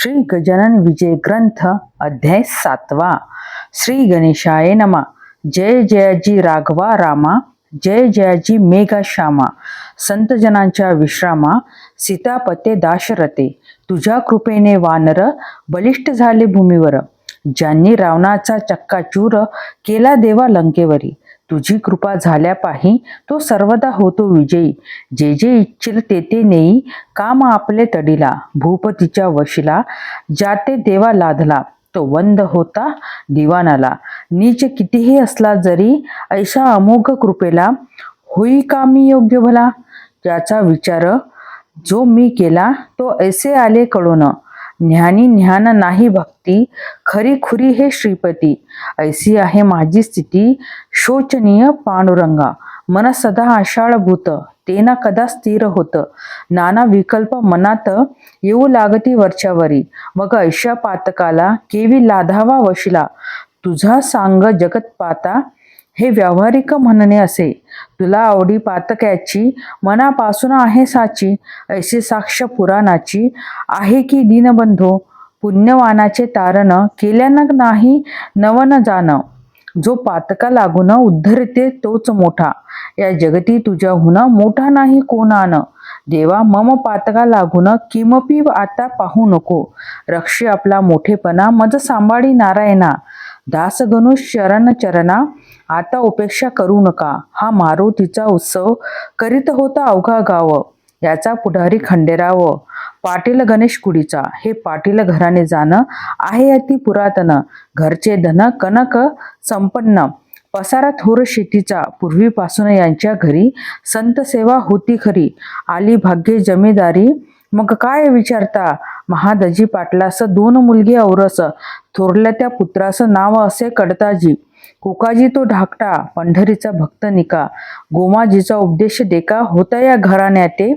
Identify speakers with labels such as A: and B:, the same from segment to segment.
A: श्री गजानन विजय ग्रंथ अध्याय सातवा. श्री गणेशाय नमा. जय जयाजी राघवा रामा. जय जयाजी मेघा श्यामा. संतजनांच्या विश्रामा. सीतापते दाशरथे. तुझ्या कृपेने वानर बलिष्ठ झाले भूमीवर. ज्यांनी रावणाचा चक्काचूर केला देवा लंकेवरी. तुझी कृपा झाल्या पाही तो सर्वदा होतो विजयी. जे जे इच्छिल ते ते नेई काम आपले तडीला भूपतीच्या वशिला जाते देवा लाधला तो वंद होता दिवानाला. नीच कितीही असला जरी ऐशा अमोघ कृपेला होई का मी योग्य भला? याचा विचार जो मी केला तो ऐसे आले कळून. ज्ञानी ज्ञान नाही भक्ती खरी खुरी हे श्रीपती. ऐसी आहे माझी स्थिती शोचनीय पांडुरंगा. मन सदा आषाढभूत ते ना कदा स्थिर होत. नाना विकल्प मनात येऊ लागती वरच्यावरी. मग ऐशा पातकाला केवी लाधावा वशिला. तुझा सांग जगत पाता हे व्यावहारिक म्हणणे असे तुला आवडी पातक्याची मनापासून आहे साची ऐसी साक्ष पुराणाची आहे की दीनबंधो पुण्यवानाचे तारण केल्यानं नाही नवन जाण जो पातका लागून उद्धरते तोच मोठा. या जगती तुझ्याहून मोठा नाही कोणान. देवा मम पातका लागून किमपी आता पाहू नको. रक्षी आपला मोठेपणा मज सांभाळी नारायणा. दासगणू शरण चरणा आता उपेक्षा करू नका. हा मारुतीचा उत्सव करीत होता अवघा गाव. याचा पुढारी खंडेराव. पाटील गणेश कुडीचा. हे पाटील घराने जाणं आहे अति पुरातन. घरचे धन कनक संपन्न. पसारा थोर शेतीचा. पूर्वीपासून यांच्या घरी संत सेवा होती खरी. आली भाग्य जमीदारी. मग काय विचारता? महादजी पाटलास दोन मुलगी औरस थोरल्या त्या पुत्राचं नाव असे कडताजी. कुकाजी तो ढाकटा पंढरीचा भक्त निका. गोमाजीचा उपदेश देका होता या घराण्याते.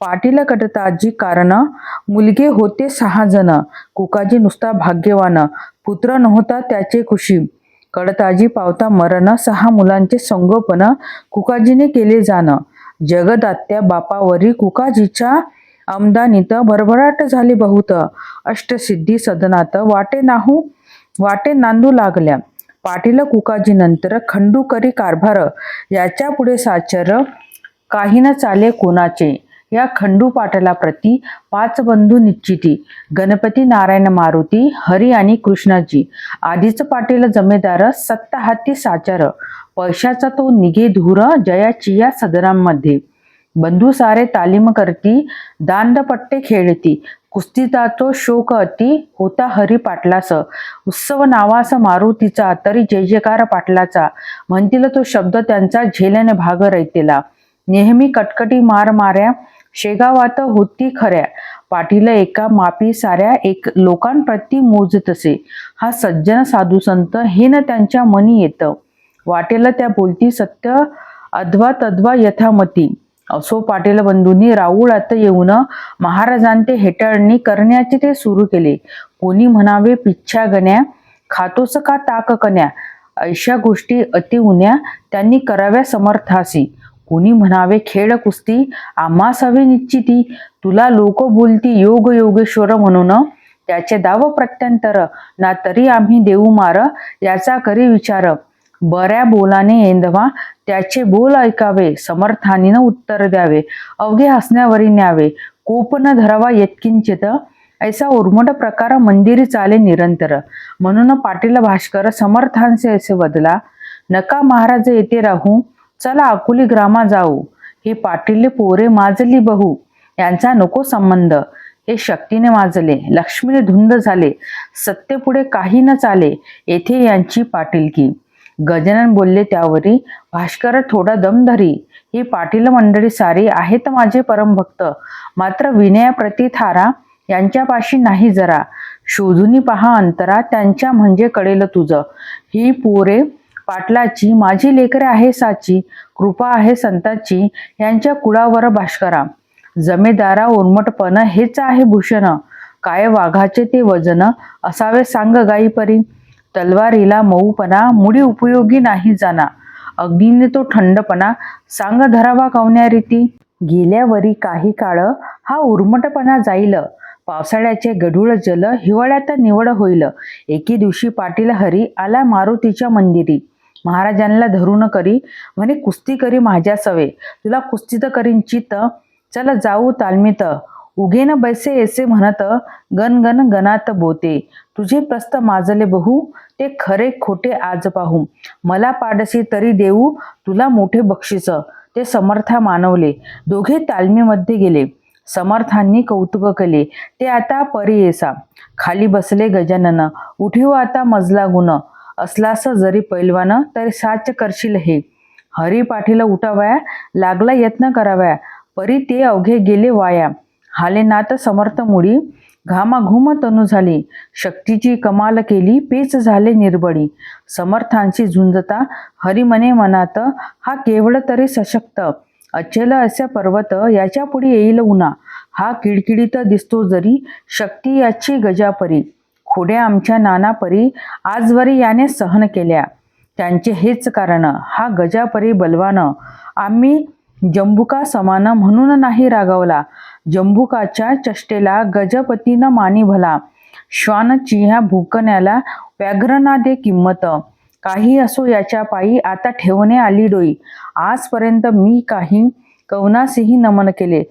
A: पाटील कडताजी कारण मुलगे होते सहा जण. कुकाजी नुसता भाग्यवान पुत्र नव्हता त्याचे खुशी. कडताजी पावता मरण सहा मुलांचे संगोपन कुकाजीने केले जाणं. जगदात्या बापावरी कुकाजीच्या आमदानीत भरभराट झाली बहुत. अष्टसिद्धी सदनात वाटे नाहू वाटे नांदू लागल्या. पाटील कुकाजी नंतर खंडूकरी कारभार. याच्यापुढे साचर काही न चाले कोणाचे? या खंडू पाटलाप्रती पाच बंधू निश्चिती. गणपती नारायण मारुती हरी आणि कृष्णाजी. आधीच पाटील जमेदार सत्ता हाती साचार. पैशाचा तो निघे धूर जयाची या सदनांमध्ये. बंधू सारे तालीम करती दांडपट्टे खेळती कुस्तीचा तो शोक अति होता हरी पाटलास उत्सव नावास मारुतीचा तरी जय जयकार पाटलाचा. म्हणतील तो शब्द त्यांचा झेल्याने भाग रहितेला नेहमी कटकटी मार माऱ्या शेगावात होती खऱ्या. पाटील एका मापी साऱ्या एक लोकांप्रती मोजत असे हा सज्जन साधू संत हे न त्यांच्या मनी येतं. वाटेल त्या बोलती सत्य अध्वा तद्वा यथामती. असो पाटील बंधूंनी राऊळात येऊन महाराजांते हेटाळणी करण्याचे ते सुरू केले. कोणी म्हणावे पिच्छा गण्या खातोस का ताक कन्या? अशा गोष्टी अति उन्या त्यांनी कराव्या समर्थासी. कोणी म्हणावे खेळ कुस्ती आम्हास हवे निश्चिती. तुला लोक बोलती योग योगेश्वर म्हणून. त्याचे दाव प्रत्यंतर. ना तरी आम्ही देऊ मार याचा करी विचार. बऱ्या बोलाने एंधवा त्याचे बोल ऐकावे समर्थानीनं उत्तर द्यावे अवघे हसण्यावरी न्यावे कोप न धरावा यत्किंचित ऐसा उर्मट प्रकार मंदिरी चाले निरंतर. म्हणून पाटील भास्कर समर्थांचे असे बदला नका महाराज येथे राहू चला अकुली ग्रामा जाऊ. हे पाटील पोरे माजली बहू यांचा नको संबंध. हे शक्तीने माजले लक्ष्मीने धुंद झाले सत्तेपुढे काही न चाले येथे यांची पाटीलकी. गजानन बोलले त्यावरी भास्कर थोडा दम धरी. ही पाटील मंडळी सारी आहेत माझे परमभक्त. मात्र विनयाप्रती थारा यांच्यापाशी नाही जरा. शोधूनी पहा अंतरा त्यांच्या म्हणजे कळेल तुझं. ही पोरे पाटलाची माझी लेकरे आहे साची कृपा आहे संताची यांच्या कुळावर भास्करा. जमेदारा उर्मटपण हेच आहे भूषण. काय वाघाचे ते वजन? असावे सांग गाईपरी तलवारीला मऊपणा मुडी उपयोगी नाही जाना अग्नीने तो थंडपणा सांग धरावा कवण्या रीती. गेल्यावरी काही काळ हा उर्मटपणा जाईल. पावसाळ्याचे गढूळ जल हिवाळ्यात निवड होईल. एके दिवशी पाटील हरी आला मारुतीच्या मंदिरी. महाराजांना धरून करी. म्हणे कुस्ती करी माझ्या सवे. तुला कुस्तीत करीन चित. चल जाऊ तालमीत. उगेन बैसे ऐसे म्हणत गण गण गणात बोते. तुझे प्रस्त माजले बहु ते खरे खोटे आज पाहू. मला पाडसी तरी देऊ तुला मोठे बक्षीस. ते समर्था मानवले. दोघे तालमीमध्ये गेले. समर्थांनी कौतुक केले. ते आता परी येसा. खाली बसले गजानन. उठीव आता मजला गुण. असलास जरी पैलवान तरी साच करशील हे. हरी पाठीला उठावया लागला यत्न कराव्या. परी ते अवघे गेले वाया. हाले नात समर्थ मुडी घामाघूम तनु झाली. शक्तीची कमाल केली पेच झाले निर्बळी. समर्थांशी झुंजता हरिमने मनात हा केवळ तरी सशक्त. अचल असे पर्वत याच्यापुढे येईल उन्हा हा किडकिडीत दिसतो जरी शक्ती याची गजापरी. खोड्या आमच्या नानापरी आजवरी याने सहन केल्या. त्यांचे हेच कारण हा गजापरी बलवान. आम्ही जंबुका समान म्हणून नाही रागवला. जंबुकाच्या चष्टेला गजपतीनं मानी भला. श्वान ह्या भूकण्याला व्याघ्रना दे किंमत. काही असो याच्या पायी आता ठेवणे आली डोई. आजपर्यंत मी काही कवनासही नमन केले.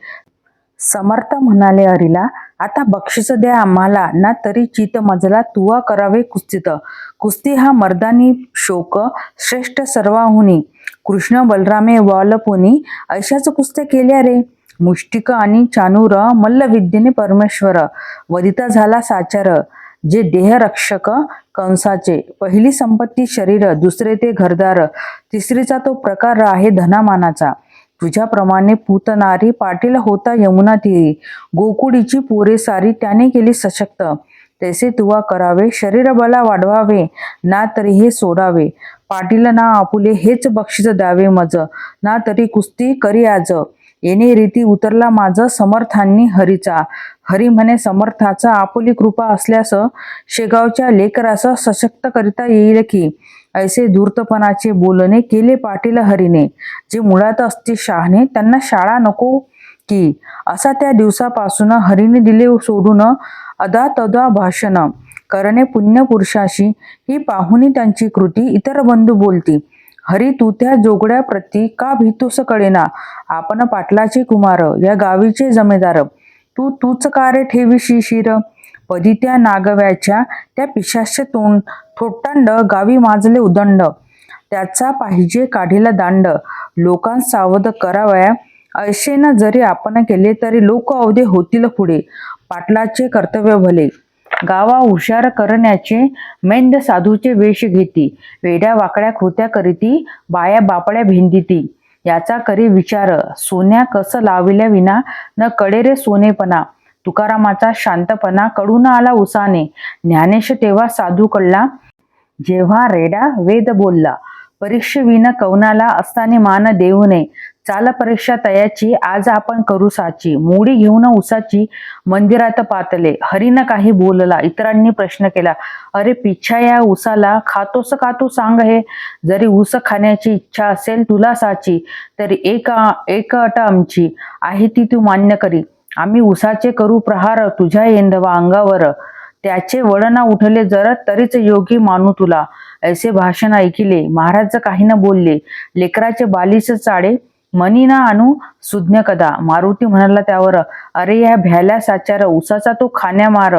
A: समर्थ म्हणाले हरीला आता बक्षीस द्या आम्हाला ना तरी चित मजला तुवा करावे कुस्तीत. कुस्ती हा मर्दानी शोक श्रेष्ठ सर्वाहुनी. कृष्ण बलरामे वालपुनी अशाच कुस्त्या केल्या रे. मुष्टिक आणि चानूर मल्लविद्येने परमेश्वर. वदिता झाला साचार जे देहरक्षक कंसाचे. पहिली संपत्ती शरीर दुसरे ते घरदार. तिसरीचा तो प्रकार आहे धनामानाचा. तुझ्याप्रमाणे पूतनारी पाटील होता यमुना तिरी गोकुळीची पोरे सारी त्याने केली सशक्त. तैसे तुवा करावे शरीर बला वाढवावे ना तरी हे सोडावे. पाटील ना आपुले हेच बक्षीस द्यावे मज ना तरी कुस्ती करी आज. येणे रीती उतरला माझं समर्थांनी हरीचा. हरी म्हणे समर्थाचा आपुली कृपा असल्यास शेगावच्या लेकरास सशक्त करिता येईल की. ऐसे धूर्तपणाचे बोलणे केले पाटील हरीने जे मुळात असते शहाणे त्यांना शाळा नको की. असा त्या दिवसापासून हरीने दिले सोडून अदा तदा भाषण. करणे पुण्यपुरुषाशी ही पाहुणी त्यांची कृती इतर बंधू बोलती. हरी तू त्या जोगड्या प्रती का भीतोस कळेना? आपण पाटलाचे कुमार या गावीचे जमेदार. तू तूच कारे ठेवी शिर. पदी त्या नागव्याच्या त्या पिशाचे तोंड थोटांड गावी माजले उदंड. त्याचा पाहिजे काढीला दांड. लोकांस सावध करावया. ऐशेनं जरी आपण केले तरी लोक अवधे होतील पुढे. पाटलाचे कर्तव्य भले. गावा हुशार करण्याचे मेंद साधूचे वेश घेती. वेड्या वाकड्या खोत्या करीती बाया बापड्या भेंदिती याचा करी विचार सोन्या कस लाविल्या विना न कडे रे सोनेपणा. तुकारामाचा शांतपणा कडून आला उसाने. ज्ञानेश तेव्हा साधू कळला. जेव्हा रेडा वेद बोलला परीक्षेविना कवनाला असताने मान देऊ नये चाल परीक्षा तयाची आज आपण करू साची. मोडी घेऊन उसाची मंदिरात पातले. हरीनं काही बोलला इतरांनी प्रश्न केला. अरे पिच्छा या उसाला खातोस का तू सांग हे? जरी ऊस खाण्याची इच्छा असेल तुला साची तरी एक एक अट आमची. आहे ती तू मान्य करी. आम्ही उसाचे करू प्रहार तुझ्या येंदवा अंगावर. त्याचे वळणा उठले जर तरीच योगी मानू तुला. ऐसे भाषण ऐकिले. महाराज काही न बोलले लेकराचे बालीस चाडे मनी ना आणू सुज्ञ कदा? मारुती म्हणाला त्यावर अरे या भ्याल्या साचार उसाचा तो खाण्या मार.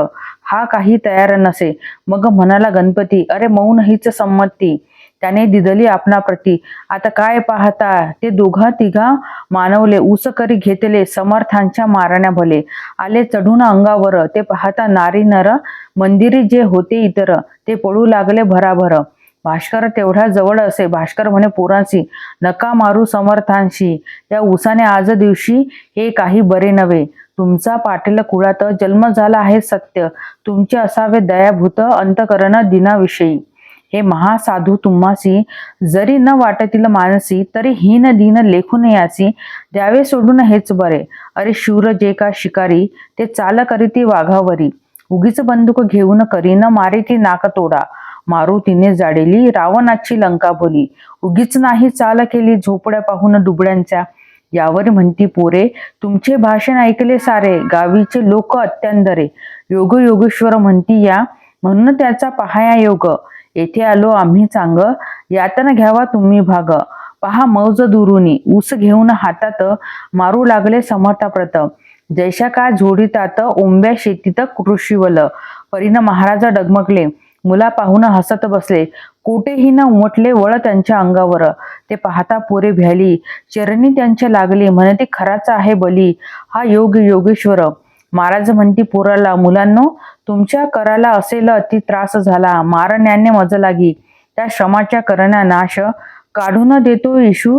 A: हा काही तयार नसे. मग म्हणाला गणपती अरे मौन हीच संमती. त्याने दिदली आपणाप्रती. आता काय पाहता? ते दोघा तिघा मानवले उस करी घेतले समर्थांच्या मारण्या भले. आले चढून अंगावर. ते पाहता नारी नर मंदिरी जे होते इतर ते पडू लागले भराभर. भास्कर तेवढ्या जवळ असे. भास्कर म्हणे पोरांशी नका मारू समर्थांशी. या उसाने आज दिवशी हे काही बरे नव्हे. तुमचा पाटील कुळात जन्म झाला आहे सत्य. तुमचे असावे दयाभूत अंतकरण दिनाविषयी. हे महासाधू तुम्हासी जरी न वाटतील मानसी तरी हीन दीन लेखून यासी. द्यावे सोडून हेच बरे. अरे शूर जे का शिकारी ते चाल करीती वाघावरी. उगीच बंदूक घेऊन करीन मारिती नाक तोडा मारुतीने जाडेली रावणाची लंका बोली. उगीच नाही चाल केली झोपड्या पाहून डुबड्यांच्या. यावर म्हणती पोरे तुमचे भाषण ऐकले सारे. गावीचे लोक अत्यंदरे. योग योगेश्वर म्हणती या म्हणून त्याचा पहाया योग. येथे आलो आम्ही चांग. यातन घ्यावा तुम्ही भाग. पहा मौज दुरुनी. ऊस घेऊन हातात मारू लागले समर्थाप्रत. जैशा का झोडीतात ओंब्या शेतीत कृषीवल. परीन महाराजा डगमगले. मुला पाहून हसत बसले. कोठेही न उमटले वळ त्यांच्या अंगावर. ते पाहता पोरे भ्याली. चरणी त्यांच्या लागली. म्हणते खराचा आहे बली. हा योग योगेश्वर. महाराज म्हणती पोराला मुलांनो तुमच्या कराला असेल अति त्रास झाला. मारण्याने मज लागी. त्या श्रमाच्या करण्या नाश. काढून देतो इशू.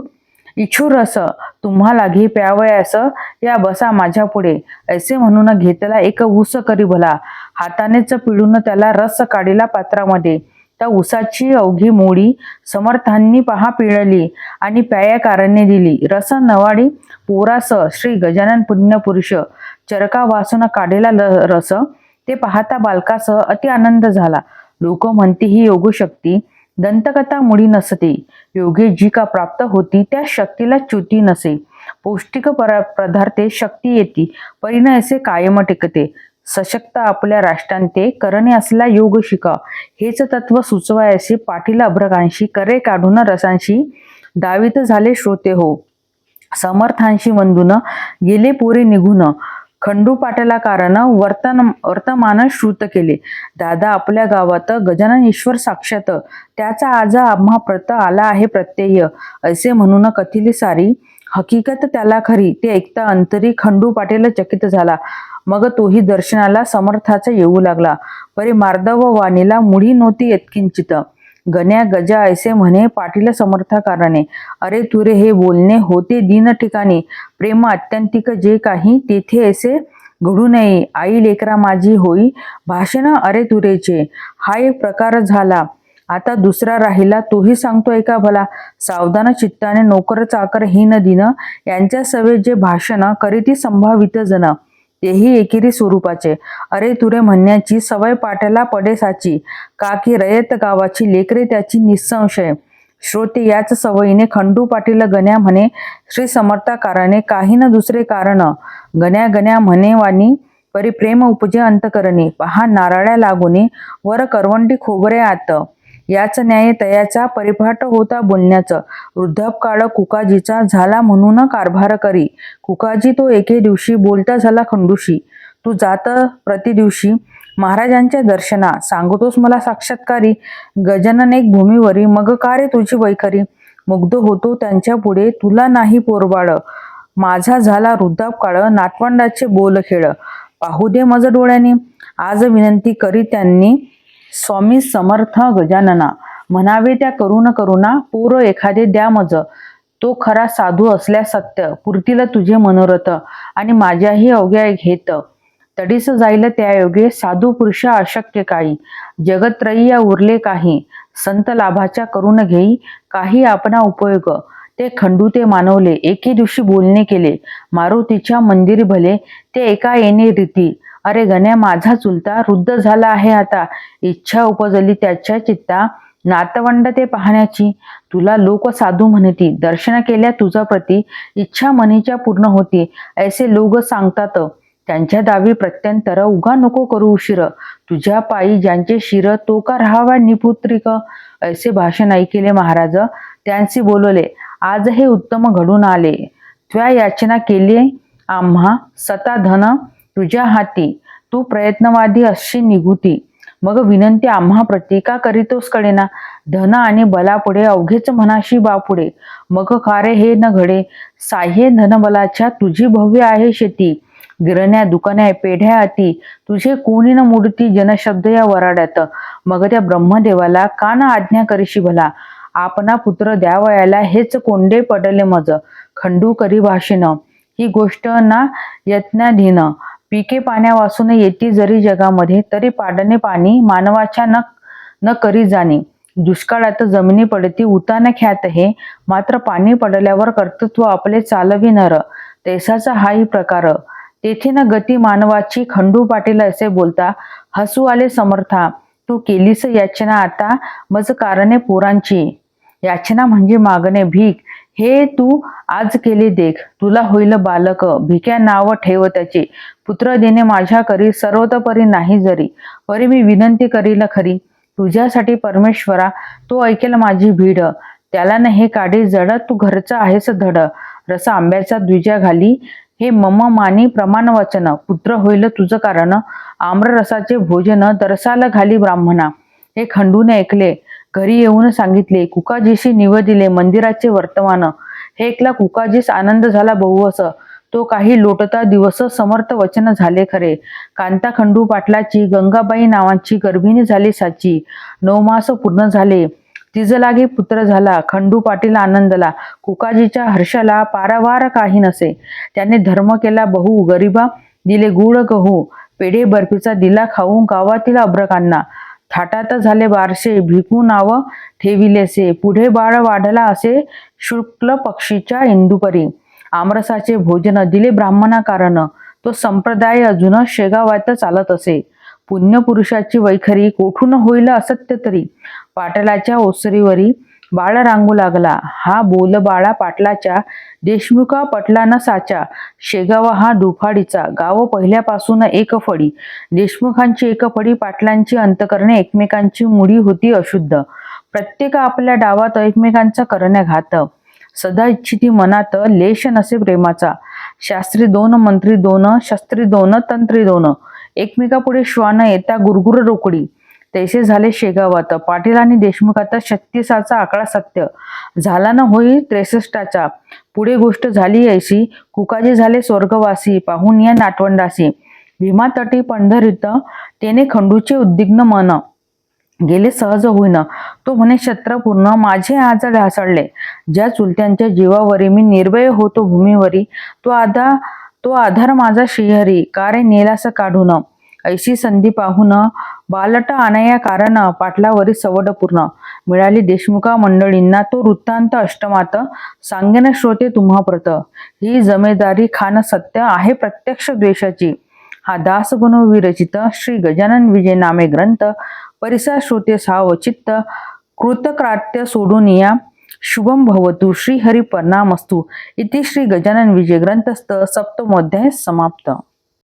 A: इच्छू रस घे लागी प्यावयास या बसा माझ्या पुढे. ऐसे म्हणून घेतला एक ऊस करी भला. हातानेच पिळून त्याला रस काढिला पात्रामध्ये. त्या उसाची अवघी मोडी समर्थांनी पहा पिळली आणि प्याया कारणे दिली. रस नवाडी पोरास श्री गजानन पुण्यपुरुष चरका वासून काढेला रस. ते पाहता बालकासह अति आनंद झाला. लोक म्हणते ही योगशक्ती दंतकथा मुडी नसते. योगे जी का प्राप्त होती त्या शक्तीला च्युती नसे. पौष्टिक पर पदार्थे शक्ती येते. परिणय असे कायम टिकते. सशक्त आपल्या राष्ट्रांते करणे असला योग शिका. हेच तत्व सुचवायचे पाठीला अभ्रकांशी करे काढून रसांशी दावित झाले श्रोते हो. समर्थांशी वंदून गेले पोरे निघून. खंडू पाटला वर्तन वर्तमान श्रुत केले. दादा आपल्या गावात गजानन ईश्वर साक्षात त्याचा आज आम्हा प्रत आला आहे प्रत्यय. असे म्हणून कथिली सारी हकीकत त्याला खरी ते ऐकता अंतरी खंडू पाटील चकित झाला. मग तोही दर्शनाला समर्थाचा येऊ लागला. परी मार्दव वाणीला मुढी नव्हती येतकिंचित गण्या गजा ऐसे म्हणे पाटील समर्थकाराने. अरे तुरे हे बोलणे होते दिन ठिकाणी. प्रेम अत्यंतिक जे काही तेथे ऐसे घडू नये. आई लेकरा माझी होई. भाषण अरे तुरेचे. हा एक प्रकार झाला. आता दुसरा राहिला तोही सांगतोय का भला? सावधान चित्ताने नोकर चाकर हीन दिन. यांच्या सवे जे भाषण करीती संभावित जण तेही एकेरी स्वरूपाचे. अरे तुरे म्हणण्याची सवय पाट्याला पडेसाची. का की रयत गावाची लेकरे त्याची निसंशय. श्रोते याच सवयीने खंडू पाटील गण्या म्हणे श्री समर्थाकाराने काही न दुसरे कारण. गण्या गण्या म्हणे वाणी परी प्रेम उपजे अंतकरणी. पहा नाराळ्या लागुनी वर करवंटी खोबरे आत. याच न्याय तयाचा परिपाठ होता बोलण्याचं. वृद्धापकाळ कुकाजीचा झाला म्हणून कारभार करी. कुकाजी तो एके दिवशी बोलता झाला खंडूशी. तू जात प्रतिदिवशी महाराजांच्या दर्शना. सांगतोस मला साक्षात्कारी. गजानन एक भूमीवरी. मग का रे तुझी वैखरी? मुग्ध होतो त्यांच्या पुढे. तुला नाही पोरबाळ. माझा झाला वृद्धापकाळ नातवंडाचे बोल खेळ पाहू दे मज डोळ्याने. आज विनंती करी त्यांनी. स्वामी समर्थ गजानना म्हणावे त्या करुण करुणा पोर एखादे द्या मज. तो खरा साधू असल्या सत्य पुरतील तुझे मनोरथ आणि माझ्याही अवघ्या घेत. तडीस जाईल त्या योगे साधू पुरुष अशक्य काही. जगत्रयी उरले काही. संत लाभाच्या करून घेई काही आपणा उपयोग. ते खंडू ते मानवले एके दिवशी बोलणे केले. मारुतीच्या मंदिर भले ते एका येणे रीती. अरे गण्या माझा चुलता वृद्ध झाला आहे आता. इच्छा उपजली त्याच्या चित्ता. नातवंड ते पाहण्याची. तुला लोक साधू म्हणती. दर्शन केल्या तुझा प्रती. इच्छा मनीच्या पूर्ण होती. ऐसे लोक सांगतात. त्यांच्या दावी प्रत्यंतर उगा नको करू उशीर. तुझ्या पायी ज्यांचे शिर तो का राहावा निपुत्रिक? ऐसे भाषण ऐकिले महाराज. त्यांशी बोलवले आज हे उत्तम घडून आले. त्या याचना केली आम्हा सता धन तुझ्या हाती तू प्रयत्नवादी अशी निघुती. मग विनंती आम्हा प्रतिका करीतोस कडेना धन आणि बलापुढे अवघेच मनाशी बापुढे मग कारे हे न घडे? साह्ये धनबलाच्या तुझी भव्य आहे शेती. गिरण्या दुकान्या पेढ्या अति. तुझे कोणी न मुडती जनशब्द या वराड्यात. मग त्या ब्रह्मदेवाला का न आज्ञा करीशी भला? आपणा पुत्र द्यावयाला हेच कोंडे पडले मज. खंडू करी भाषेनं. ही गोष्ट ना यत्नाधीन. पिके पाण्यावासून येती जरी जगामध्ये तरी पाडणे पाणी मानवाच्या न न करी जाणे. दुष्काळात जमिनी पडती उतान ख्यात हे. मात्र पाणी पडल्यावर कर्तृत्व आपले चालविणार. नर तैसाचा हाही प्रकार. तेथे न गती मानवाची खंडू पाटील असे बोलता हसू आले समर्था तू केलीस याचना आता मज कारणे पोरांची. याचना म्हणजे मागणे भीक. हे तू आज केले देख. तुला होईल बालक. भिक्या नाव ठेव त्याचे. पुत्र देणे माझ्या करी सर्वतोपरी नाही जरी. परी मी विनंती करील खरी. तुझ्यासाठी परमेश्वरा तो ऐकेल माझी भीड. त्याला न हे काढी जड तू घरचा आहेस धड. रस आंब्याचा द्विजा घाली. हे मम मानी प्रमाण वचन. पुत्र होईल तुझं कारण. आम्ररसाचे भोजन दरसाला घाली ब्राह्मणा. हे खंडून ऐकले. घरी येऊन सांगितले कुकाजीशी निवदिले मंदिराचे वर्तमान. हे ऐकला कुकाजीस आनंद झाला बहुवस. तो काही लोटता दिवस समर्थ वचन झाले खरे. कांता खंडू पाटलाची गंगाबाई नावाची गर्भिणी झाली साची. नवमास पूर्ण झाले. तिज लागे पुत्र झाला. खंडू पाटील आनंदला. कुकाजीच्या हर्षाला पारावार काही नसे. त्याने धर्म केला बहु गरिबा दिले गुळ गहू. पेढे बर्फीचा दिला खाऊन गावातील अब्रकांना थाटात झाले बारशे भिकू नाव ठेविलेसे. पुढे बाळ वाढला असे शुक्ल पक्षीच्या इंदुपरी. आमरसाचे भोजन दिले ब्राह्मणा कारण तो संप्रदाय अजून शेगावात चालत असे. पुण्यपुरुषाची वैखरी कोठून होईल असत्य तरी. पाटलाच्या ओसरीवरी बाळ रांगू लागला. हा बोल बाळा पाटलाच्या देशमुखा पटलाना साचा. शेगावा हा दुफाडीचा. गाव पहिल्यापासून एक फडी. देशमुखांची एक फडी पाटलांची अंतकरणे एकमेकांची मुडी होती अशुद्ध. प्रत्येक आपल्या डावात एकमेकांचा करण्याघात सदा इच्छिती मनात लेश नसे प्रेमाचा. शास्त्री दोन मंत्री दोन शस्त्री दोन तंत्री दोन. एकमेकापुढे श्वान येता गुरगुर रोकडी. तैसे झाले शेगावात. पाटील आणि देशमुखात छत्तीसाचा आकडा सत्य. झाला न होई त्रेसष्टाचा. पुढे गोष्ट झाली ऐशी कुकाजी झाले स्वर्गवासी. पाहून या नाटवंडासी भीमातटी पंढरीत. तेने खंडूचे उद्विग्न मन. गेले सहज होईन. तो म्हणे शत्रपूर्ण माझे आज ढासळले ज्या चुलत्यांच्या जीवावरी मी निर्भय होतो भूमीवरी तो आधा तो आधार माझा श्रीहरी. कारे नेलास काढून? ऐशी संधी पाहून बालट आणाया कारण पाटलावरी सवड पूर्ण. मिळाली देशमुखा मंडळींना तो वृत्तांत अष्टमात. सांगेन श्रोते तुम्हाप्रत ही जमेदारी खान सत्य आहे प्रत्यक्ष द्वेषाची. हा दासगुण विरचित श्री गजानन विजय नामे ग्रंथ. परिसा श्रोते सावचित्त कृतक्रात्य सोडून या. शुभम भवतु श्री हरी इति श्री गजानन विजय ग्रंथस्थ सप्तमोध्याय समाप्त.